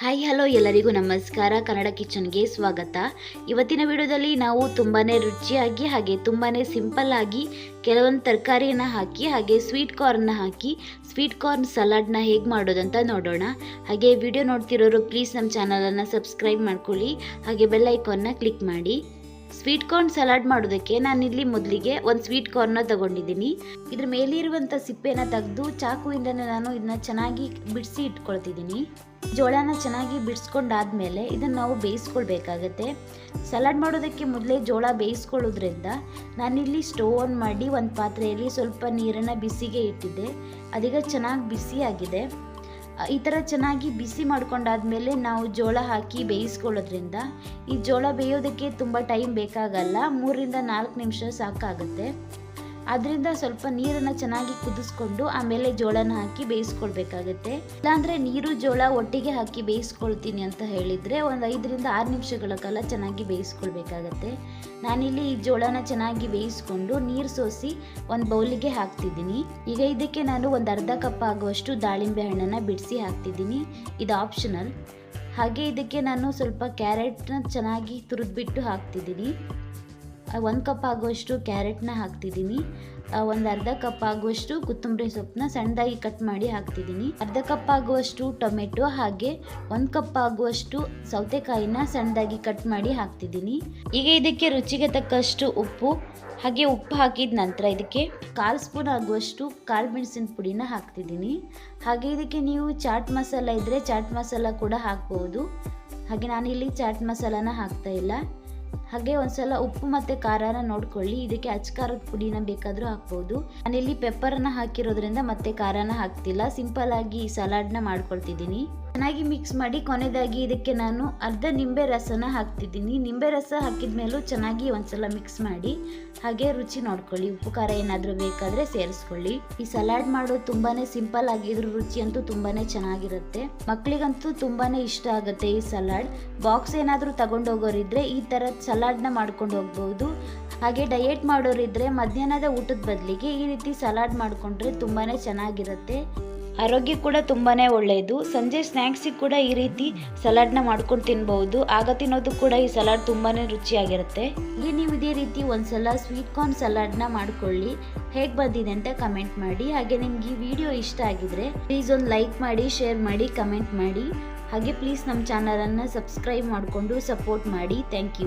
Hi, hello ಎಲ್ಲರಿಗೂ ನಮಸ್ಕಾರ. ಕನ್ನಡ ಕಿಚನ್ಗೆ ಸ್ವಾಗತ. ಇವತ್ತಿನ ವಿಡಿಯೋದಲ್ಲಿ ನಾವು ತುಂಬಾ ರುಚಿಯಾಗಿ ಹಾಗೆ ತುಂಬಾ ಆಗಿ ಕೆಲವೊಂದು ತರಕಾರಿಯನ್ನು ಹಾಕಿ, ಹಾಗೆ ಸ್ವೀಟ್ ಕಾರ್ನ್ನ ಹಾಕಿ, ಸ್ವೀಟ್ ಕಾರ್ನ್ ಸಲಾಡ್ನ ಹೇಗೆ ಮಾಡೋದಂತ ನೋಡೋಣ. ಹಾಗೆ ವಿಡಿಯೋ ನೋಡ್ತಿರೋರು ಪ್ಲೀಸ್ ನಮ್ಮ ಚಾನಲನ್ನು ಸಬ್ಸ್ಕ್ರೈಬ್ ಮಾಡ್ಕೊಳ್ಳಿ. ಹಾಗೆ ಬೆಲ್ ಕ್ಲಿಕ್ ಮಾಡಿ. ಸ್ವೀಟ್ ಕಾರ್ನ್ ಸಲಾಡ್ ಮಾಡೋದಕ್ಕೆ ನಾನಿಲ್ಲಿ ಮೊದಲಿಗೆ ಒಂದು ಸ್ವೀಟ್ ಕಾರ್ನ ತಗೊಂಡಿದ್ದೀನಿ. ಇದ್ರ ಮೇಲಿರುವಂಥ ಸಿಪ್ಪೆನ ತೆಗೆದು ಚಾಕುವಿಂದ ನಾನು ಇದನ್ನ ಚೆನ್ನಾಗಿ ಬಿಡಿಸಿ ಇಟ್ಕೊಳ್ತಿದ್ದೀನಿ. ಜೋಳನ ಚೆನ್ನಾಗಿ ಬಿಡಿಸ್ಕೊಂಡಾದ್ಮೇಲೆ ಇದನ್ನು ನಾವು ಬೇಯಿಸ್ಕೊಳ್ಬೇಕಾಗತ್ತೆ. ಸಲಾಡ್ ಮಾಡೋದಕ್ಕೆ ಮೊದಲೇ ಜೋಳ ಬೇಯಿಸ್ಕೊಳ್ಳೋದ್ರಿಂದ ನಾನಿಲ್ಲಿ ಸ್ಟೋವ್ ಆನ್ ಮಾಡಿ ಒಂದು ಪಾತ್ರೆಯಲ್ಲಿ ಸ್ವಲ್ಪ ನೀರನ್ನು ಬಿಸಿಗೆ ಇಟ್ಟಿದ್ದೆ. ಅದೀಗ ಚೆನ್ನಾಗಿ ಬಿಸಿಯಾಗಿದೆ ಈ ಥರ ಚೆನ್ನಾಗಿ ಬಿಸಿ ಮಾಡ್ಕೊಂಡಾದ್ಮೇಲೆ ನಾವು ಜೋಳ ಹಾಕಿ ಬೇಯಿಸ್ಕೊಳ್ಳೋದ್ರಿಂದ ಈ ಜೋಳ ಬೇಯೋದಕ್ಕೆ ತುಂಬ ಟೈಮ್ ಬೇಕಾಗಲ್ಲ. ಮೂರರಿಂದ ನಾಲ್ಕು ನಿಮಿಷ ಸಾಕಾಗುತ್ತೆ. ಅದರಿಂದ ಸ್ವಲ್ಪ ನೀರನ್ನು ಚೆನ್ನಾಗಿ ಕುದಿಸ್ಕೊಂಡು ಆಮೇಲೆ ಜೋಳನ ಹಾಕಿ ಬೇಯಿಸ್ಕೊಳ್ಬೇಕಾಗತ್ತೆ. ಇಲ್ಲಾಂದರೆ ನೀರು, ಜೋಳ ಒಟ್ಟಿಗೆ ಹಾಕಿ ಬೇಯಿಸ್ಕೊಳ್ತೀನಿ ಅಂತ ಹೇಳಿದರೆ ಒಂದು ಐದರಿಂದ ಆರು ನಿಮಿಷಗಳ ಕಾಲ ಚೆನ್ನಾಗಿ ಬೇಯಿಸ್ಕೊಳ್ಬೇಕಾಗತ್ತೆ. ನಾನಿಲ್ಲಿ ಈ ಜೋಳನ ಚೆನ್ನಾಗಿ ಬೇಯಿಸ್ಕೊಂಡು ನೀರು ಸೋಸಿ ಒಂದು ಬೌಲಿಗೆ ಹಾಕ್ತಿದ್ದೀನಿ. ಈಗ ಇದಕ್ಕೆ ನಾನು ಒಂದು ಅರ್ಧ ಕಪ್ ಆಗುವಷ್ಟು ದಾಳಿಂಬೆ ಹಣ್ಣನ್ನು ಬಿಡಿಸಿ ಹಾಕ್ತಿದ್ದೀನಿ. ಇದು ಆಪ್ಷನಲ್ ಹಾಗೆ ಇದಕ್ಕೆ ನಾನು ಸ್ವಲ್ಪ ಕ್ಯಾರೆಟ್ನ ಚೆನ್ನಾಗಿ ತುರಿದ್ಬಿಟ್ಟು ಹಾಕ್ತಿದ್ದೀನಿ. ಒಂದು ಕಪ್ ಆಗುವಷ್ಟು ಕ್ಯಾರೆಟ್ನ ಹಾಕ್ತಿದ್ದೀನಿ. ಒಂದು ಅರ್ಧ ಕಪ್ ಆಗುವಷ್ಟು ಕೊತ್ತಂಬರಿ ಸೊಪ್ಪನ್ನ ಸಣ್ಣದಾಗಿ ಕಟ್ ಮಾಡಿ ಹಾಕ್ತಿದ್ದೀನಿ. ಅರ್ಧ ಕಪ್ ಆಗುವಷ್ಟು ಟೊಮೆಟೊ ಹಾಗೆ ಒಂದು ಕಪ್ ಆಗುವಷ್ಟು ಸೌತೆಕಾಯಿನ ಸಣ್ಣದಾಗಿ ಕಟ್ ಮಾಡಿ ಹಾಕ್ತಿದ್ದೀನಿ. ಈಗ ಇದಕ್ಕೆ ರುಚಿಗೆ ತಕ್ಕಷ್ಟು ಉಪ್ಪು, ಹಾಗೆ ಉಪ್ಪು ಹಾಕಿದ ನಂತರ ಇದಕ್ಕೆ ಕಾಲು ಸ್ಪೂನ್ ಆಗುವಷ್ಟು ಕಾಳು ಮೆಣಸಿನ ಪುಡಿನ ಹಾಕ್ತಿದ್ದೀನಿ. ಹಾಗೆ ಇದಕ್ಕೆ ನೀವು ಚಾಟ್ ಮಸಾಲ ಇದ್ದರೆ ಚಾಟ್ ಮಸಾಲ ಕೂಡ ಹಾಕ್ಬೋದು. ಹಾಗೆ ನಾನು ಇಲ್ಲಿ ಚಾಟ್ ಮಸಾಲಾನ ಹಾಕ್ತಾ ಇಲ್ಲ. ಹಾಗೆ ಒಂದ್ಸಲ ಉಪ್ಪು ಮತ್ತೆ ಖಾರನ ನೋಡ್ಕೊಳ್ಳಿ. ಇದಕ್ಕೆ ಅಚ್ಕಾರದ ಪುಡಿನ ಬೇಕಾದರೂ ಹಾಕ್ಬೋದು. ನಾನಿಲ್ಲಿ ಪೆಪ್ಪರನ್ನು ಹಾಕಿರೋದ್ರಿಂದ ಮತ್ತೆ ಖಾರನ ಹಾಕ್ತಿಲ್ಲ. ಸಿಂಪಲ್ ಆಗಿ ಈ ಸಲಾಡ್ನ ಮಾಡ್ಕೊಳ್ತಿದ್ದೀನಿ. ಚೆನ್ನಾಗಿ ಮಿಕ್ಸ್ ಮಾಡಿ ಕೊನೆಯದಾಗಿ ಇದಕ್ಕೆ ನಾನು ಅರ್ಧ ನಿಂಬೆ ರಸನ ಹಾಕ್ತಿದ್ದೀನಿ. ನಿಂಬೆ ರಸ ಹಾಕಿದ ಮೇಲೂ ಚೆನ್ನಾಗಿ ಒಂದ್ಸಲ ಮಿಕ್ಸ್ ಮಾಡಿ, ಹಾಗೆ ರುಚಿ ನೋಡ್ಕೊಳ್ಳಿ. ಉಪ್ಪು, ಖಾರ ಏನಾದರೂ ಬೇಕಾದರೆ ಸೇರಿಸ್ಕೊಳ್ಳಿ. ಈ ಸಲಾಡ್ ಮಾಡೋದು ತುಂಬಾ ಸಿಂಪಲ್ ಆಗಿದ್ರು ರುಚಿ ಅಂತೂ ತುಂಬಾ ಚೆನ್ನಾಗಿರುತ್ತೆ. ಮಕ್ಕಳಿಗಂತೂ ತುಂಬಾ ಇಷ್ಟ ಆಗುತ್ತೆ ಈ ಸಲಾಡ್. ಬಾಕ್ಸ್ ಏನಾದರೂ ತಗೊಂಡೋಗೋರಿದ್ರೆ ಈ ಥರ ಸಲಾಡ್ನ ಮಾಡ್ಕೊಂಡು ಹೋಗ್ಬೋದು. ಹಾಗೆ ಡಯೆಟ್ ಮಾಡೋರಿದ್ರೆ ಮಧ್ಯಾಹ್ನದ ಊಟದ ಬದಲಿಗೆ ಈ ರೀತಿ ಸಲಾಡ್ ಮಾಡಿಕೊಂಡ್ರೆ ತುಂಬಾ ಚೆನ್ನಾಗಿರುತ್ತೆ. ಆರೋಗ್ಯ ಕೂಡ ತುಂಬಾ ಒಳ್ಳೆಯದು. ಸಂಜೆ ಸ್ನ್ಯಾಕ್ಸಿಗೆ ಕೂಡ ಈ ರೀತಿ ಸಲಾಡ್ನ ಮಾಡ್ಕೊಂಡು ತಿನ್ಬೋದು ಆಗ ತಿನ್ನೋದು ಕೂಡ ಈ ಸಲಾಡ್ ತುಂಬಾ ರುಚಿಯಾಗಿರುತ್ತೆ. ಇಲ್ಲಿ ನೀವು ಇದೇ ರೀತಿ ಒಂದ್ಸಲ ಸ್ವೀಟ್ ಕಾರ್ನ್ ಸಲಾಡ್ನ ಮಾಡ್ಕೊಳ್ಳಿ. ಹೇಗೆ ಬಂದಿದೆ ಅಂತ ಕಮೆಂಟ್ ಮಾಡಿ. ಹಾಗೆ ನಿಮ್ಗೆ ಈ ವಿಡಿಯೋ ಇಷ್ಟ ಆಗಿದ್ರೆ ಪ್ಲೀಸ್ ಒಂದು ಲೈಕ್ ಮಾಡಿ ಶೇರ್ ಮಾಡಿ ಕಮೆಂಟ್ ಮಾಡಿ. ಹಾಗೆ ಪ್ಲೀಸ್ ನಮ್ಮ ಚಾನಲನ್ನು ಸಬ್ಸ್ಕ್ರೈಬ್ ಮಾಡಿಕೊಂಡು ಸಪೋರ್ಟ್ ಮಾಡಿ. Thank you